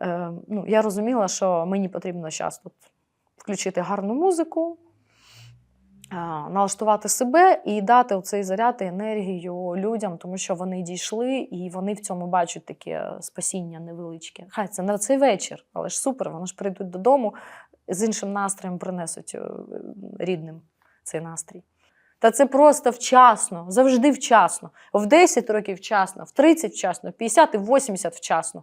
е, ну, я розуміла, що мені потрібно зараз тут включити гарну музику, е, налаштувати себе і дати цей заряд і енергію людям, тому що вони дійшли і вони в цьому бачать таке спасіння невеличке. Хай це на цей вечір, але ж супер, вони ж прийдуть додому з іншим настроєм принесуть е, рідним цей настрій. Та це просто вчасно, завжди вчасно. В 10 років вчасно, в 30 вчасно, в 50 і в 80 вчасно.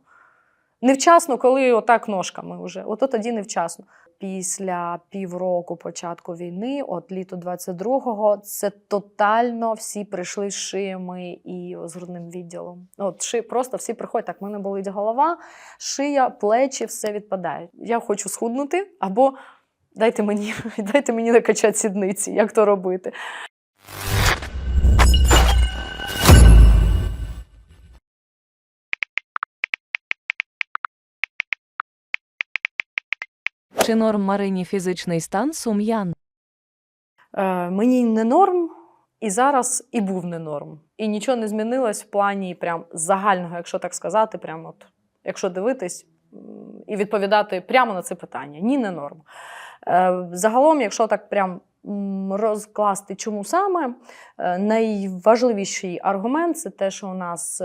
Невчасно, коли отак ножками вже. Ото тоді невчасно. Після півроку початку війни, от літо 22-го, це тотально всі прийшли з шиями і з грудним відділом. От ши, просто всі приходять. Так, в мене болить голова, шия, плечі, все відпадає. Я хочу схуднути, або дайте мені, дайте мені накачати сідниці, як то робити. Чи норм Марині фізичний стан сум'ян? Е, мені не норм, і зараз і був не норм. І нічого не змінилось в плані прям загального, якщо так сказати, прямо от, якщо дивитись і відповідати прямо на це питання. Ні, не норм. Е, загалом, якщо так прям розкласти, чому саме, е, найважливіший аргумент це те, що у нас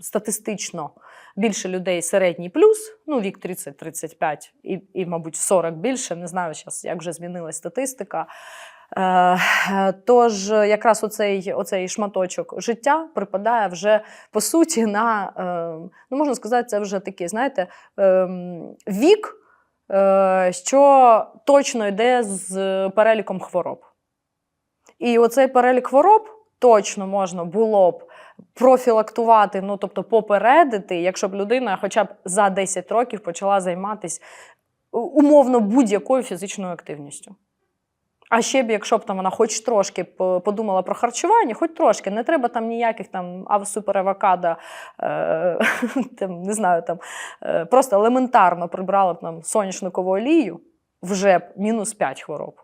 статистично більше людей середній плюс, ну вік 30-35 і, і, мабуть, 40 більше. Не знаю зараз, як вже змінилась статистика. Е, Тож, якраз оцей, оцей шматочок життя припадає вже по суті на, е, ну можна сказати, це вже такий, знаєте, ем, вік, е, що точно йде з переліком хвороб. І оцей перелік хвороб точно можна було б профілактувати, ну тобто попередити, якщо б людина хоча б за 10 років почала займатися умовно будь-якою фізичною активністю. А ще б, якщо б там вона хоч трошки подумала про харчування, хоч трошки, не треба там ніяких там ав- супер авокадо, е, не знаю, там, е, просто елементарно прибрала б нам соняшникову олію, вже б мінус 5 хвороб.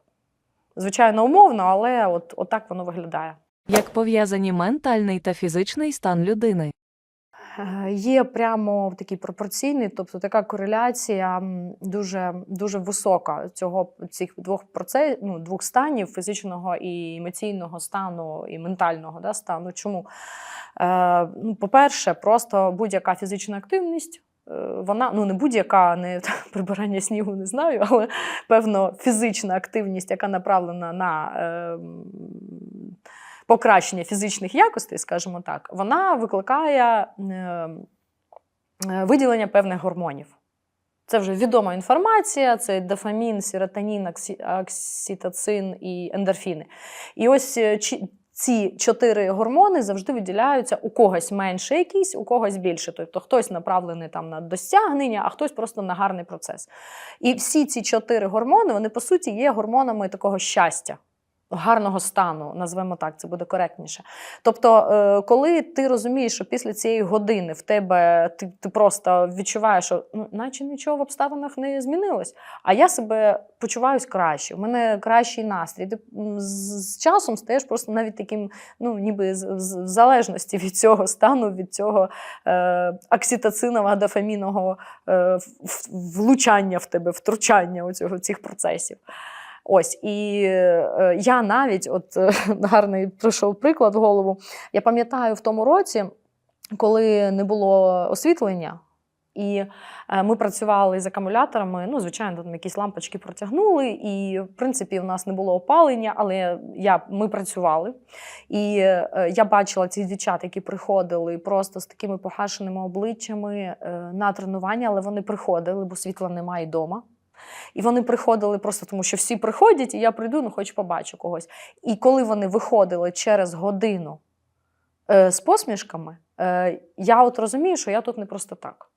Звичайно, умовно, але от, от так воно виглядає. Як пов'язані ментальний та фізичний стан людини? Е, Є прямо такий пропорційний, тобто така кореляція дуже, дуже висока цього цих двох проце, ну, двох станів фізичного і емоційного стану, і ментального да, стану. Чому? Е, ну, по-перше, просто будь-яка фізична активність. е, Вона ну не будь-яка, не прибирання снігу, не знаю, але певно фізична активність, яка направлена на е, покращення фізичних якостей, скажімо так, вона викликає е, е, виділення певних гормонів. Це вже відома інформація: це дофамін, серотонін, окситоцин і ендорфіни. І ось е, ці чотири гормони завжди виділяються у когось менше якісь, у когось більше. Тобто хтось направлений там на досягнення, а хтось просто на гарний процес. І всі ці чотири гормони, вони по суті є гормонами такого щастя. Гарного стану, назвемо так, це буде коректніше. Тобто, е, коли ти розумієш, що після цієї години в тебе ти, ти просто відчуваєш, що ну, наче нічого в обставинах не змінилось, а я себе почуваюсь краще, у мене кращий настрій. Ти з, часом стаєш просто навіть таким, ну ніби в залежності від цього стану, від цього е, окситоцинового, дофамінового е, в- в- влучання в тебе, втручання оцього, цих процесів. Ось і е, я навіть, от е, гарний прийшов приклад в голову. Я пам'ятаю в тому році, коли не було освітлення, і е, ми працювали з акумуляторами. Ну, звичайно, там якісь лампочки протягнули, і в принципі в нас не було опалення, але я, ми працювали. І е, я бачила цих дівчат, які приходили просто з такими погашеними обличчями е, на тренування, але вони приходили, бо світла немає вдома. І вони приходили просто тому, що всі приходять, і я прийду, ну хоч побачу когось. І коли вони виходили через годину е, з посмішками, е, я от розумію, що я тут не просто так.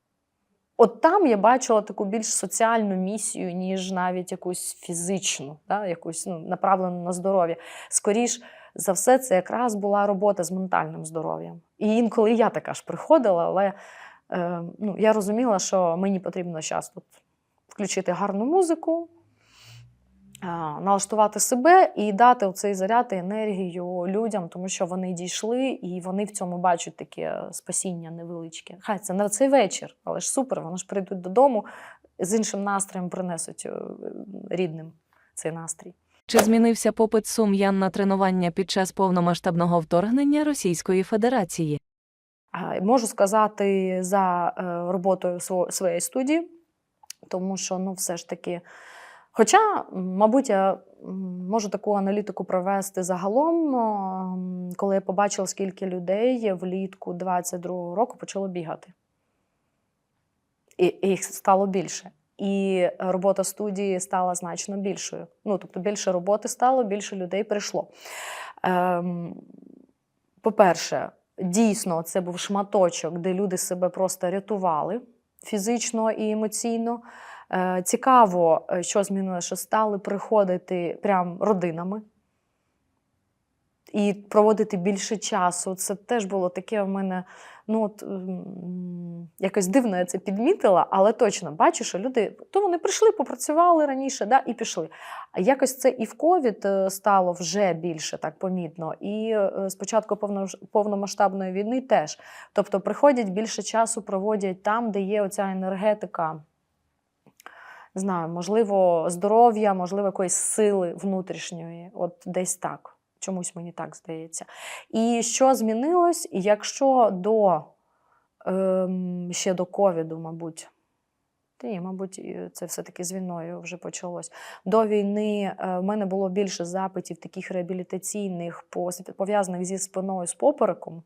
От там я бачила таку більш соціальну місію, ніж навіть якусь фізичну, да, якусь ну, направлену на здоров'я. Скоріш за все, це якраз була робота з ментальним здоров'ям. І інколи я така ж приходила, але е, ну, я розуміла, що мені потрібно зараз тут включити гарну музику, налаштувати себе і дати цей заряд і енергію людям, тому що вони дійшли і вони в цьому бачать таке спасіння невеличке. Хай це на цей вечір, але ж супер, вони ж прийдуть додому з іншим настроєм принесуть е, рідним цей настрій. Чи змінився попит сум'ян на тренування під час повномасштабного вторгнення Російської Федерації? Можу сказати за е, роботою своєї студії, тому що ну, все ж таки. Хоча, мабуть, я можу таку аналітику провести загалом, коли я побачила, скільки людей влітку 22-го року почало бігати. І, і їх стало більше. І робота студії стала значно більшою. Ну, тобто більше роботи стало, більше людей прийшло. Ем, по-перше, дійсно, це був шматочок, де люди себе просто рятували фізично і емоційно. Е, Цікаво, е, що змінилося, що стали приходити прям родинами і проводити більше часу. Це теж було таке в мене. Ну, от, якось дивно я це підмітила, але точно бачу, що люди то вони прийшли, попрацювали раніше да, і пішли. А якось це і в ковід е, стало вже більше так помітно. І е, з початку повно- повномасштабної війни теж. Тобто приходять більше часу, проводять там, де є оця енергетика. Не знаю, можливо, здоров'я, можливо, якоїсь сили внутрішньої, от десь так. Чомусь мені так здається. І що змінилось, якщо до ем, ще до ковіду, мабуть, та ні, мабуть, це все-таки з війною вже почалось. До війни е, в мене було більше запитів таких реабілітаційних, по- пов'язаних зі спиною з попереком.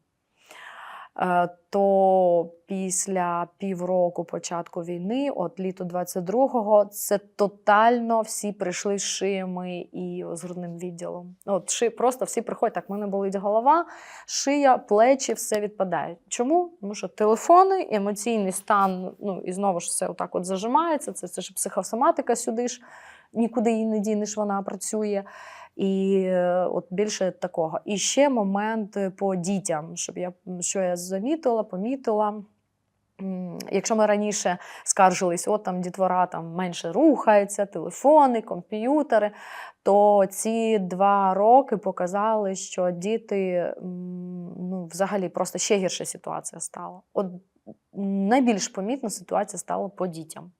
Е, То після півроку початку війни, от літо 22-го, це тотально всі прийшли з шиями і з грудним відділом. От ши, просто всі приходять, так, в мене болить голова, шия, плечі, все відпадає. Чому? Тому що телефони, емоційний стан, ну і знову ж все отак от зажимається. Це, це ж психосоматика сюди ж, нікуди її не дінеш, вона працює. І е, от більше такого. І ще момент по дітям, щоб я що я замітила, помітила. Якщо ми раніше скаржились, от там дітвора там менше рухається, телефони, комп'ютери, то ці два роки показали, що діти ну, взагалі просто ще гірша ситуація стала. От найбільш помітна ситуація стала по дітям.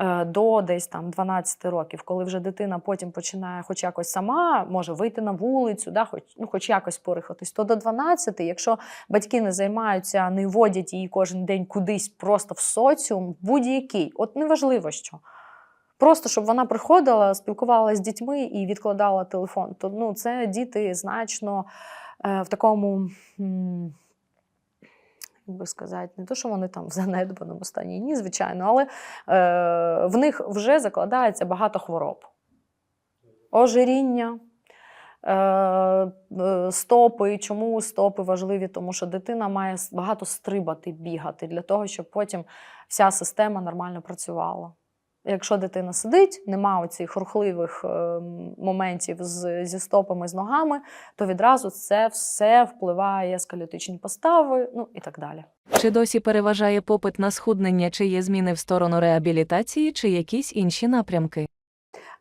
Е, До десь там 12 років, коли вже дитина потім починає хоч якось сама, може вийти на вулицю, да, хоч, ну, хоч якось порихатись, то до 12, якщо батьки не займаються, не водять її кожен день кудись просто в соціум, будь-який, от неважливо що. Просто щоб вона приходила, спілкувалася з дітьми і відкладала телефон. То ну, це діти значно е, в такому. м, як би сказати, не то, що вони там в занедбаному стані, ні, звичайно, але е, в них вже закладається багато хвороб. Ожиріння, е, е, стопи. Чому стопи важливі? Тому що дитина має багато стрибати, бігати для того, щоб потім вся система нормально працювала. Якщо дитина сидить, нема оцих рухливих е, моментів з, зі стопами, з ногами, то відразу це все впливає сколіотичні постави, ну і так далі. Чи досі переважає попит на схуднення, чи є зміни в сторону реабілітації, чи якісь інші напрямки?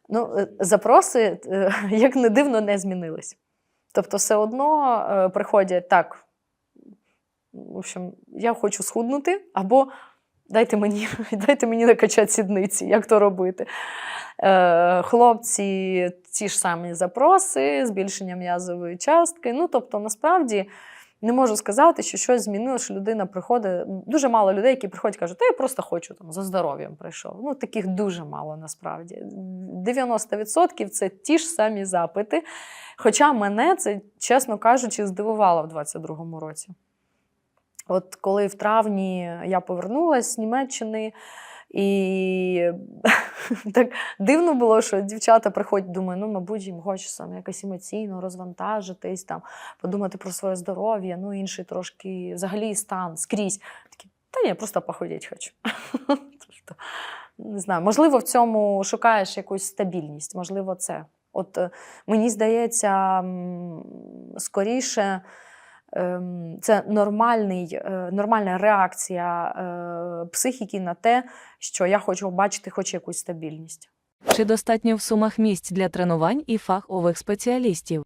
Ну, е, запроси, е, як не дивно, не змінились. Тобто, все одно приходять так. В общем, я хочу схуднути, або дайте мені, дайте мені накачати сідниці, як то робити. Е, Хлопці, ті ж самі запроси, збільшення м'язової частки. Ну, тобто, насправді. Не можу сказати, що щось змінилося, що людина приходить. Дуже мало людей, які приходять і кажуть, та я просто хочу там за здоров'ям прийшов. Ну, таких дуже мало насправді. 90% це ті ж самі запити. Хоча мене це, чесно кажучи, здивувало в 22-му році. От коли в травні я повернулася з Німеччини, і так дивно було, що дівчата приходять, думаю, ну, мабуть, їм хочеться якось емоційно розвантажитись, там, подумати про своє здоров'я, ну, інший трошки взагалі стан скрізь. Такі, та ні, просто похудіть хочу. Тобто, не знаю, можливо, в цьому шукаєш якусь стабільність, можливо, це. От е, мені здається, скоріше. Ем, Це нормальний, е, нормальна реакція е, психіки на те, що я хочу бачити хоч якусь стабільність. Чи достатньо в сумах місць для тренувань і фахових спеціалістів?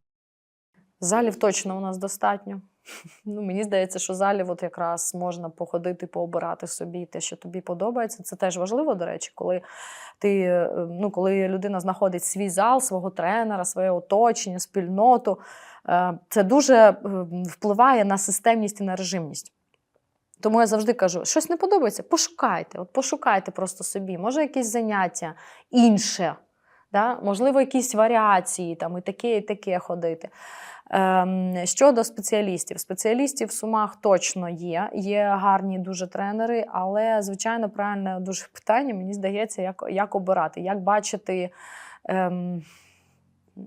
Залів точно у нас достатньо. Ну, мені здається, що залів от якраз можна походити, пообирати собі те, що тобі подобається. Це теж важливо, до речі, коли ти, е, ну, коли людина знаходить свій зал, свого тренера, своє оточення, спільноту. Е, Це дуже е, впливає на системність і на режимність. Тому я завжди кажу: щось не подобається, пошукайте. От пошукайте просто собі. Може, якесь заняття інше, да? можливо, якісь варіації, там, і таке, і таке ходити. Ем, щодо спеціалістів, спеціалістів в Сумах точно є. Є гарні дуже тренери, але звичайно правильне дуже питання. Мені здається, як, як обирати, як бачити. Ем,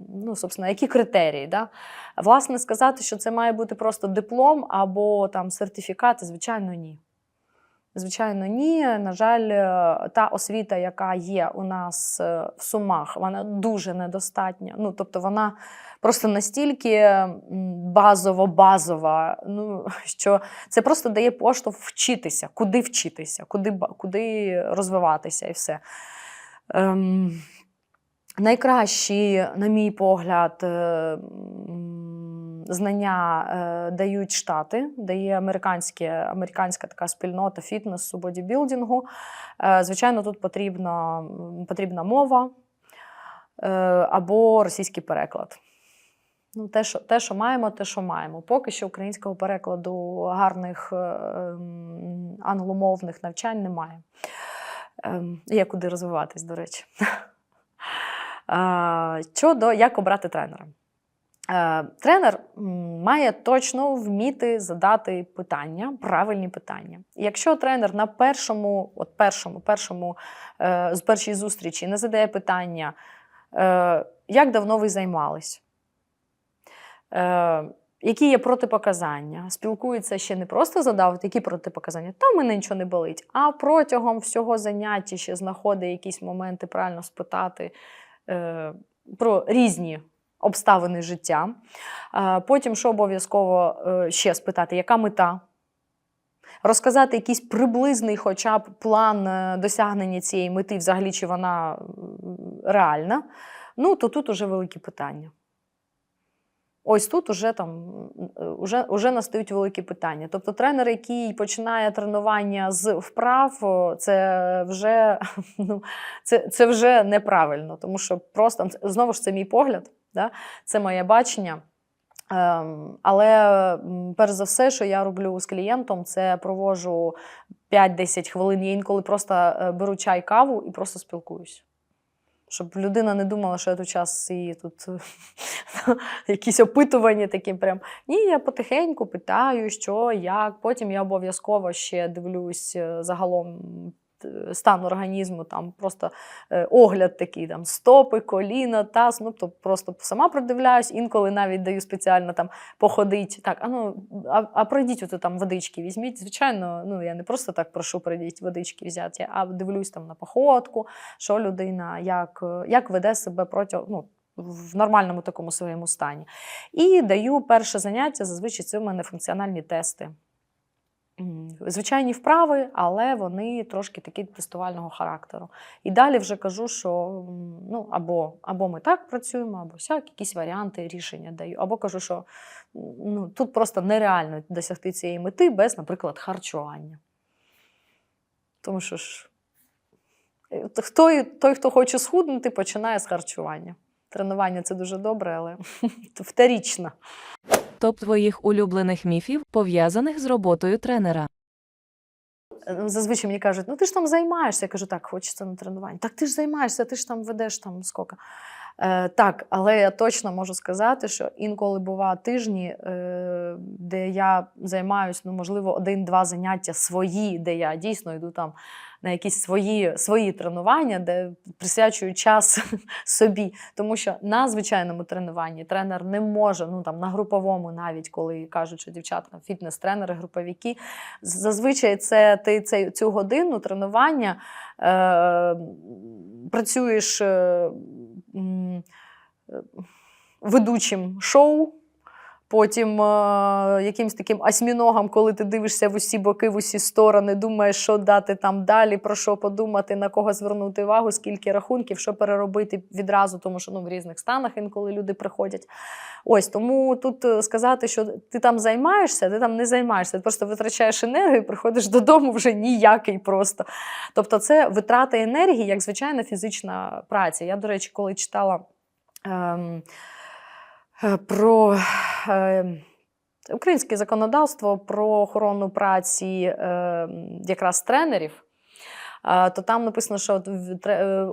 Ну, собственно, які критерії? Да? Власне, сказати, що це має бути просто диплом або там сертифікат, звичайно, ні. Звичайно, ні. На жаль, е, та освіта, яка є у нас е, в Сумах, вона дуже недостатня. Ну, тобто вона просто настільки базово-базова, ну, що це просто дає поштовх вчитися, куди вчитися, куди, куди розвиватися і все. Ем, найкращі, на мій погляд, е, знання е, дають Штати, дає американське, американська така спільнота фітнесу, бодібілдингу. Е, Звичайно, тут потрібна, потрібна мова або російський переклад. Ну, те, що, те, що маємо, те, що маємо. Поки що українського перекладу гарних англомовних навчань немає. Ем, Є куди розвиватись, до речі. Щодо як обрати тренера. Тренер має точно вміти задати питання, правильні питання. Якщо тренер на першому, от першому, першому е, з першій зустрічі не задає питання, е, як давно ви займались, е, які є протипоказання, спілкується ще не просто задав, які протипоказання, в мене нічого не болить, а протягом всього заняття ще знаходить якісь моменти правильно спитати про різні обставини життя. Е, Потім, що обов'язково е, ще спитати, яка мета? Розказати якийсь приблизний хоча б план е, досягнення цієї мети, взагалі, чи вона реальна. Ну, то тут уже великі питання. Ось тут уже, там, уже, уже настають великі питання. Тобто тренер, який починає тренування з вправ, це вже, ну, це, це вже неправильно, тому що просто знову ж це мій погляд, да? це моє бачення. Ем, але перш за все, що я роблю з клієнтом, це проводжу 5-10 хвилин. Я інколи просто е, беру чай, каву і просто спілкуюсь. Щоб людина не думала, що я тут час її тут якісь опитування такі прям. Ні, я потихеньку питаю, що, як. Потім я обов'язково ще дивлюсь е, загалом стан організму, там просто е, огляд такий, там стопи, коліна, таз. Ну, то просто сама продивляюсь, інколи навіть даю спеціально там походить. Так, а ну, а, а пройдіть ото там водички, візьміть. Звичайно, ну я не просто так прошу пройдіть водички взяти, а дивлюсь там на походку, що людина, як, е, як веде себе протягом. Ну, в нормальному такому своєму стані. І даю перше заняття, зазвичай це в мене функціональні тести. Звичайні вправи, але вони трошки такі тестувального характеру. І далі вже кажу, що ну, або, або ми так працюємо, або сяк, якісь варіанти рішення даю. Або кажу, що ну, тут просто нереально досягти цієї мети без, наприклад, харчування. Тому що ж, е, той, той, хто хоче схуднути, починає з харчування. Тренування це дуже добре, але вторічно. Топ твоїх улюблених міфів, пов'язаних з роботою тренера. Е, Зазвичай мені кажуть, ну ти ж там займаєшся. Я кажу, так, хочеться на тренування. Так ти ж займаєшся, ти ж там ведеш там скільки. Е, так, але я точно можу сказати, що інколи бувають тижні, е, де я займаюся, ну, можливо, один-два заняття свої, де я дійсно йду там на якісь свої, свої тренування, де присвячую час собі. Тому що на звичайному тренуванні тренер не може, ну там на груповому, навіть коли кажуть, що дівчатка, фітнес-тренери, груповики, зазвичай це ти цей, цю годину тренування е, працюєш е, е, ведучим шоу. Потім е, якимсь таким осьміногом, коли ти дивишся в усі боки, в усі сторони, думаєш, що дати там далі, про що подумати, на кого звернути увагу, скільки рахунків, що переробити відразу, тому що ну, в різних станах інколи люди приходять. Ось тому тут е, сказати, що ти там займаєшся, ти там не займаєшся, ти просто витрачаєш енергію, приходиш додому вже ніякий просто. Тобто, це витрата енергії, як звичайна фізична праця. Я, до речі, коли читала е, про е, українське законодавство про охорону праці е, якраз тренерів. е, То там написано, що е,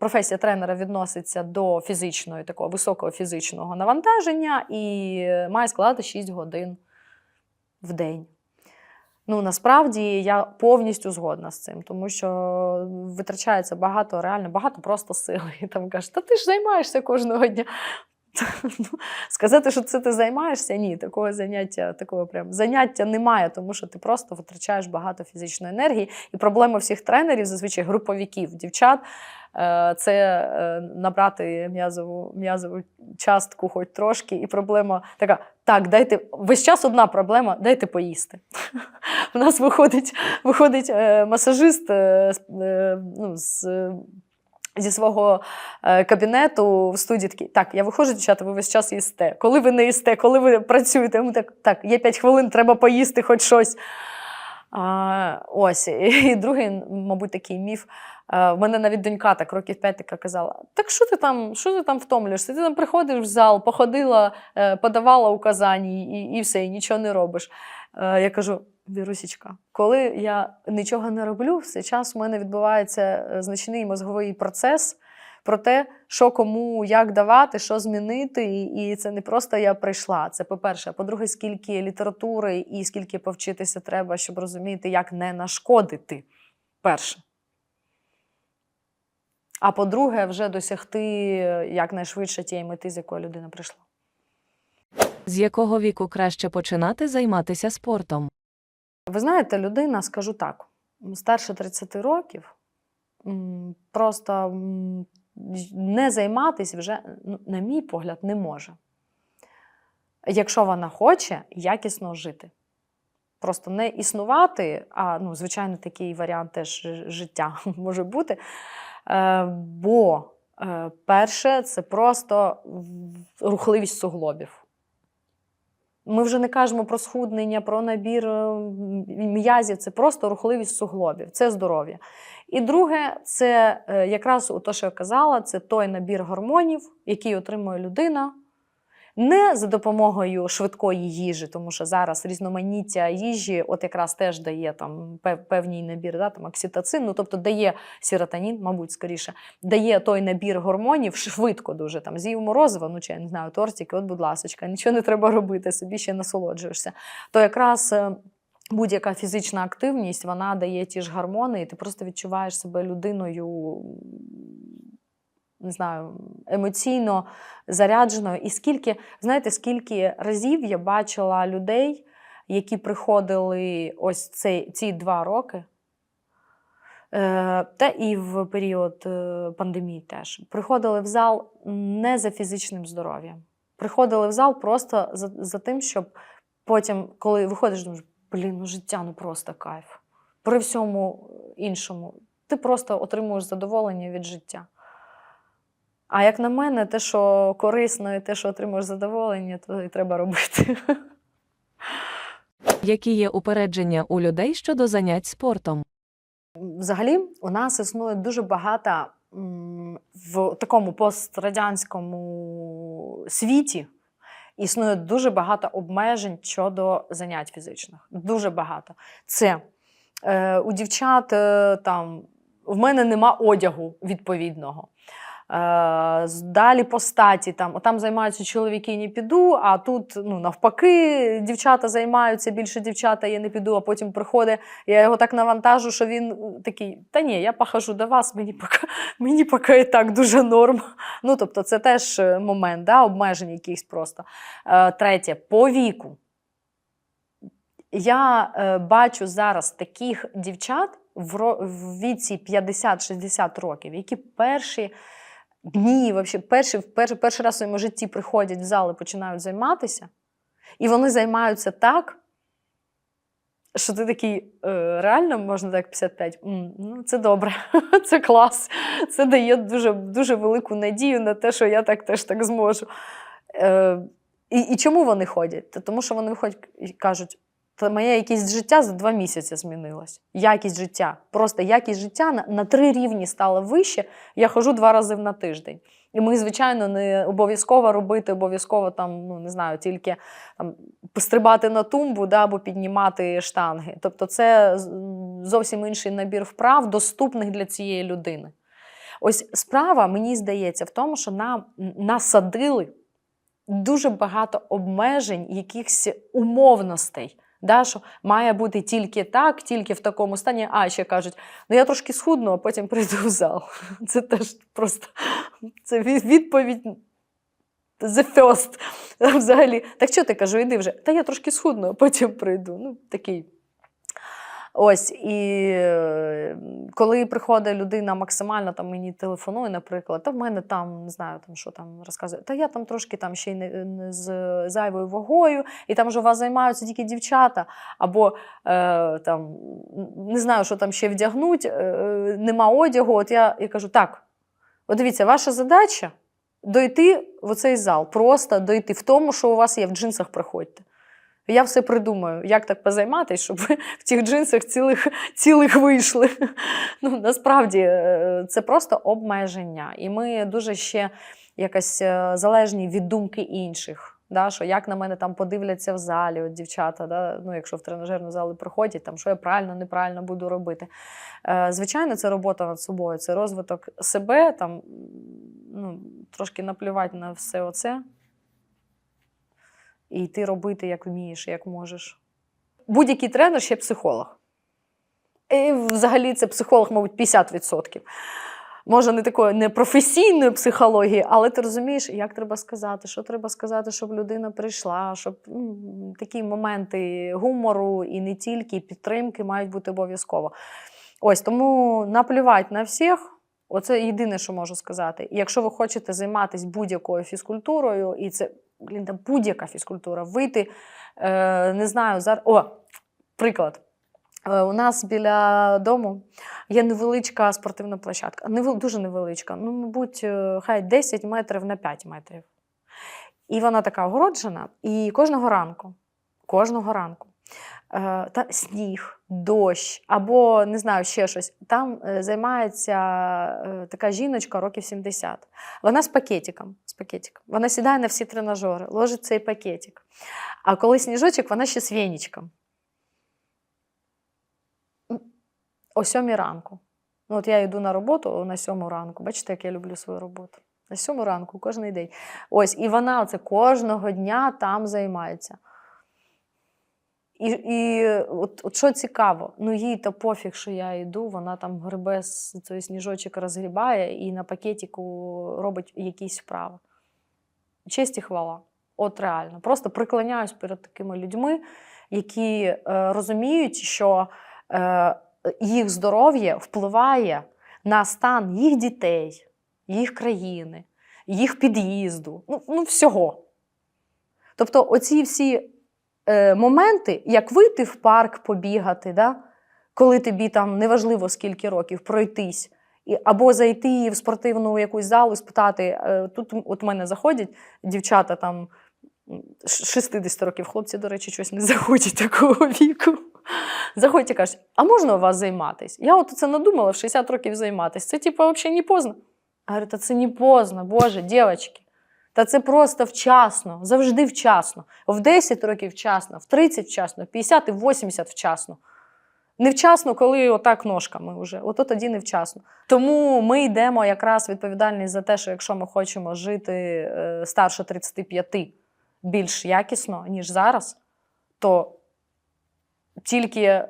професія тренера відноситься до фізичної, такого високого фізичного навантаження і е, має складати 6 годин в день. Ну, насправді я повністю згодна з цим, тому що витрачається багато, реально багато просто сили. І там кажуть, та ти ж займаєшся кожного дня. Ну, Сказати, що це ти займаєшся, ні, такого заняття, такого прям заняття немає, тому що ти просто витрачаєш багато фізичної енергії. І проблема всіх тренерів, зазвичай груповиків, дівчат, е, це е, набрати м'язову, м'язову частку хоч трошки. І проблема така: так, дайте весь час одна проблема, дайте поїсти. У нас виходить, виходить е, масажист ну, з. Зі свого е, кабінету в студії такий, так, я виходжу, дівчата, ви весь час їсте. Коли ви не їсте, коли ви працюєте, ми так, так, є 5 хвилин, треба поїсти хоч щось. А, ось. І, другий, мабуть, такий міф. Е, В мене навіть донька так років 5 така казала: так що ти там, що ти там втомлюєшся? Ти там приходиш в зал, походила, е, подавала указання і, і все, і нічого не робиш. Я кажу: Вірусічка, коли я нічого не роблю, все час у мене відбувається е, значний мозговий процес про те, що кому як давати, що змінити. І, це не просто я прийшла. Це по-перше. По-друге, скільки літератури і скільки повчитися треба, щоб розуміти, як не нашкодити. Перше. А по-друге, вже досягти е, якнайшвидше тієї мети, з якої людина прийшла. З якого віку краще починати займатися спортом? Ви знаєте, людина, скажу так, старше 30 років, просто не займатися вже, ну, на мій погляд, не може. Якщо вона хоче якісно жити. Просто не існувати, а ну, звичайно, такий варіант теж життя може бути. Е, бо е, перше, це просто рухливість суглобів. Ми вже не кажемо про схуднення, про набір е, м'язів, це просто рухливість суглобів, це здоров'я. І друге, це якраз якраз те, що я казала, це той набір гормонів, який отримує людина. Не за допомогою швидкої їжі, тому що зараз різноманіття їжі, от якраз теж дає там певний набір, да, там окситоцин, ну тобто дає серотонін, мабуть, скоріше, дає той набір гормонів швидко дуже там з'їв морозиво, ну чи я не знаю, тортики, от, будь ласочка, нічого не треба робити, собі ще насолоджуєшся. То якраз е, будь-яка фізична активність вона дає ті ж гормони, і ти просто відчуваєш себе людиною. Не знаю, емоційно зарядженою. І скільки, знаєте, скільки разів я бачила людей, які приходили ось цей, ці два роки, е, та і в період е, пандемії теж, приходили в зал не за фізичним здоров'ям. Приходили в зал просто за, за тим, щоб потім, коли виходиш, думаєш, блін, ну життя ну просто кайф. При всьому іншому. Ти просто отримуєш задоволення від життя. А як на мене, те, що корисно, і те, що отримуєш задоволення, то і треба робити. Які є упередження у людей щодо занять спортом? Взагалі, у нас існує дуже багато в такому пострадянському світі. Існує дуже багато обмежень щодо занять фізичних. Дуже багато. Це е, у дівчат е, там в мене нема одягу відповідного. Е, далі по статі, там, там займаються чоловіки, не піду, а тут ну, навпаки, дівчата займаються, більше дівчата, я не піду, а потім приходить я його так навантажу, що він такий: та ні, я похожу до вас, мені поки, мені поки і так дуже норм. Ну, тобто, це теж е, момент, да, обмежень якихось просто. Е, третє, по віку. Я бачу зараз таких дівчат в віці 50-60 років, які перші дні, вообще, перші, перший, перший раз у своєму житті приходять в зал і починають займатися. І вони займаються так, що ти такий, е, реально можна так 55? М, ну, це добре, це клас. Це дає дуже, дуже велику надію на те, що я так теж так зможу. Е, і, і чому вони ходять? Тому що вони виходять і кажуть, та моє якість життя за два місяці змінилось. Якість життя. Просто якість життя на, на три рівні стала вище. Я ходжу два рази на тиждень. І ми, звичайно, не обов'язково робити, обов'язково там, ну не знаю, тільки там пострибати на тумбу да, або піднімати штанги. Тобто, це зовсім інший набір вправ, доступних для цієї людини. Ось справа, мені здається, в тому, що нам насадили дуже багато обмежень, якихось умовностей. Да, що має бути тільки так, тільки в такому стані. А ще кажуть, ну я трошки схудну, а потім прийду в зал. Це теж просто це відповідь the first. Взагалі. Так що ти кажу, іди вже. Та я трошки схудну, а потім прийду. Ну, такий. Ось, і коли приходить людина максимально там мені телефонує, наприклад, та в мене там не знаю, там що там розказує, та я там трошки там ще й не, не з зайвою вагою, і там же у вас займаються тільки дівчата, або е, там не знаю, що там ще вдягнуть, е, нема одягу. От я, я кажу, так, от дивіться, ваша задача дойти в оцей зал, просто дойти в тому, що у вас є, в джинсах приходьте. Я все придумаю, як так позайматися, щоб в тих джинсах цілих, цілих вийшли. Ну, насправді е, це просто обмеження. І ми дуже ще якось е, залежні від думки інших. Да, що як на мене там подивляться в залі, от дівчата, да, ну, якщо в тренажерну залу приходять, там, що я правильно, неправильно буду робити. Е, звичайно, це робота над собою, це розвиток себе, там, ну, трошки наплювати на все оце і йти робити, як вмієш, як можеш. Будь-який тренер ще психолог. І взагалі це психолог, мабуть, 50%. Може, не такої непрофесійної психології, але ти розумієш, як треба сказати, що треба сказати, щоб людина прийшла, щоб м, такі моменти гумору і не тільки, і підтримки мають бути обов'язково. Ось тому наплювати на всіх. Оце єдине, що можу сказати. Якщо ви хочете займатися будь-якою фізкультурою, і це блін, там будь-яка фізкультура, вийти, е, не знаю, зараз. О, приклад. Е, У нас біля дому є невеличка спортивна площадка. Дуже невеличка, ну, мабуть, е, хай 10 метрів на 5 метрів. І вона така огороджена. І кожного ранку, кожного ранку, та сніг, дощ або не знаю, ще щось. Там е, займається е, така жіночка років 70. Вона з пакетиком. З пакетиком. Вона сідає на всі тренажери, ложить цей пакетик. А коли сніжочок, вона ще з вінічком. О сьомій ранку. Ну, от я йду на роботу на сьому ранку. Бачите, як я люблю свою роботу. На сьому ранку, кожен день. Ось, і вона оце кожного дня там займається. І, і от, от що цікаво, ну їй то пофіг, що я йду, вона там грибе цей сніжочок розгрібає і на пакетику робить якісь вправи. Честь і хвала. От реально. Просто приклоняюсь перед такими людьми, які е, розуміють, що е, їх здоров'я впливає на стан їх дітей, їх країни, їх під'їзду, ну, ну всього. Тобто, оці всі е, моменти, як вийти в парк, побігати, да? коли тобі там неважливо скільки років пройтись, і, або зайти в спортивну якусь залу і спитати, е, тут от мене заходять дівчата там 60 років, хлопці, до речі, щось не заходять такого віку. Заходять і кажуть, а можна у вас займатися? Я от це надумала в 60 років займатися. Це типу взагалі не поздно. Я говорю, та це не поздно, Боже, дівчатки. Та це просто вчасно, завжди вчасно. В 10 років вчасно, в 30 вчасно, в 50 і в 80 вчасно. Невчасно, коли отак ножками вже, ото тоді невчасно. Тому ми йдемо якраз відповідальність за те, що якщо ми хочемо жити е, старше 35 більш якісно, ніж зараз, то тільки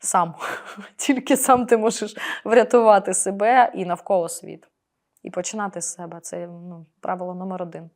сам, тільки сам ти можеш врятувати себе і навколо світ і починати з себе. Це ну, правило номер один.